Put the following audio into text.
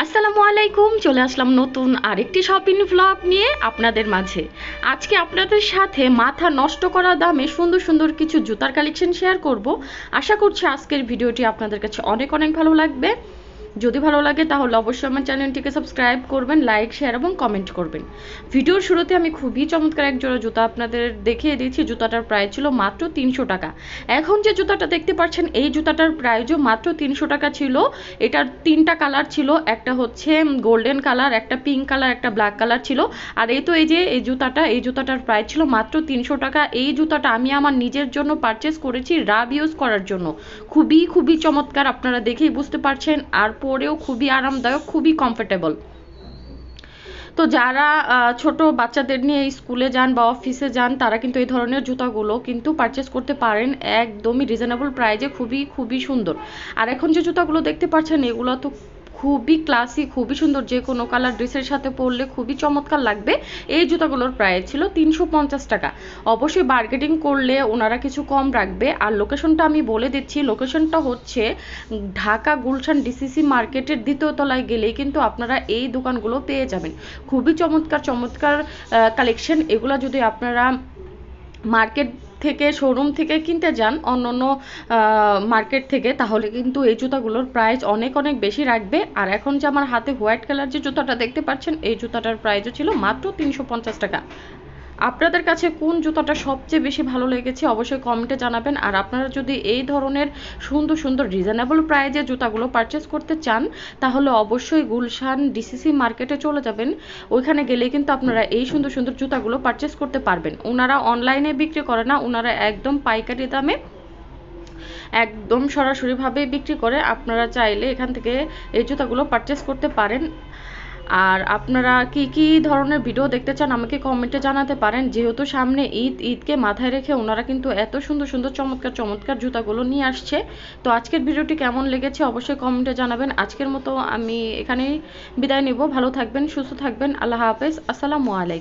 আসসালামু আলাইকুম, চলে আসলাম নতুন আরেকটি শপিং ভ্লগ নিয়ে আপনাদের মাঝে। আজকে আপনাদের সাথে মাথা নষ্ট করা দামে সুন্দর সুন্দর কিছু জুতার কালেকশন শেয়ার করব। আশা করছি আজকের ভিডিওটি আপনাদের কাছে অনেক অনেক ভালো লাগবে। যদি ভালো লাগে, তাহলে অবশ্যই আমার চ্যানেলটিকে সাবস্ক্রাইব করবেন, লাইক, শেয়ার এবং কমেন্ট করবেন। ভিডিওর শুরুতে আমি খুবই চমৎকার এক জোড়া জুতা আপনাদের দেখিয়ে দিয়েছি। জুতাটার প্রাইস ছিল মাত্র তিনশো টাকা। এখন যে জুতাটা দেখতে পাচ্ছেন, এই জুতাটার প্রাইসও মাত্র তিনশো টাকা ছিল। এটার তিনটা কালার ছিল, একটা হচ্ছে গোল্ডেন কালার, একটা পিঙ্ক কালার, একটা ব্ল্যাক কালার ছিল। আর এই তো এই যে, এই জুতাটা, এই জুতাটার প্রাইস ছিল মাত্র তিনশো টাকা। এই জুতাটা আমি আমার নিজের জন্য পারচেস করেছি রাব ইউজ করার জন্য। খুবই খুবই চমৎকার, আপনারা দেখেই বুঝতে পারছেন। আর পরেও খুবই আরামদায়ক, খুবই কমফোর্টেবল তো যারা ছোট বাচ্চাদের নিয়ে স্কুলে যান বা অফিসে যান, তারা কিন্তু এই ধরনের জুতাগুলো কিন্তু পারচেস করতে পারেন একদমই রিজনেবল প্রাইজে খুবই খুবই সুন্দর। আর এখন যে জুতাগুলো দেখতে পাচ্ছেন, এগুলো তো খুবই ক্লাসি খুবই সুন্দর, যে কোনো কালার ড্রেসের সাথে পরলে খুবই চমৎকার লাগবে। এই জুতাগুলোর প্রাইস ছিল তিনশো পঞ্চাশ টাকা। অবশ্যই বার্গেটিং করলে ওনারা কিছু কম রাখবে। আর লোকেশনটা আমি বলে দিচ্ছি লোকেশনটা হচ্ছে ঢাকা গুলশান ডিসিসি মার্কেটের দ্বিতীয় তলায় গেলেই কিন্তু আপনারা এই দোকানগুলো পেয়ে যাবেন। খুবই চমৎকার চমৎকার কালেকশন এগুলো যদি আপনারা মার্কেট থেকে শোরুম থেকে কিনতে যান অন্য অন্য মার্কেট থেকে, তাহলে কিন্তু এই জুতাগুলোর প্রাইস অনেক অনেক বেশি রাখবে। আর এখন যে আমার হাতে হোয়াইট কালার যে জুতাটা দেখতে পাচ্ছেন, এই জুতাটার প্রাইসও ছিল মাত্র তিনশো পঞ্চাশ টাকা। আপনাদের কাছে কোন জুতাটা সবচেয়ে বেশি ভালো লেগেছে অবশ্যই কমেন্টে জানাবেন। আর আপনারা যদি এই ধরনের সুন্দর সুন্দর রিজনেবল প্রাইজে জুতাগুলো পারচেস করতে চান, তাহলে অবশ্যই গুলশান ডিসিসি মার্কেটে চলে যাবেন। ওইখানে গেলে কিন্তু আপনারা এই সুন্দর সুন্দর জুতাগুলো পারচেস করতে পারবেন। ওনারা অনলাইনে বিক্রি করে না, ওনারা একদম পাইকারি দামে একদম সরাসরিভাবে বিক্রি করে। আপনারা চাইলে এখান থেকে এই জুতাগুলো পারচেস করতে পারেন। আর আপনারা কি কি ধরনের ভিডিও দেখতে চান আমাকে কমেন্টে জানাতে পারেন। যেহেতু সামনে ঈদ, ঈদকে মাথায় রেখে ওনারা কিন্তু এত সুন্দর সুন্দর, চমৎকার চমৎকার জুতাগুলো নিয়ে আসছে। তো আজকের ভিডিওটি কেমন লেগেছে অবশ্যই কমেন্টে জানাবেন। আজকের মতো আমি এখানেই বিদায় নেব। ভালো থাকবেন, সুস্থ থাকবেন। আল্লাহ হাফেজ। আসসালামু আলাইকুম।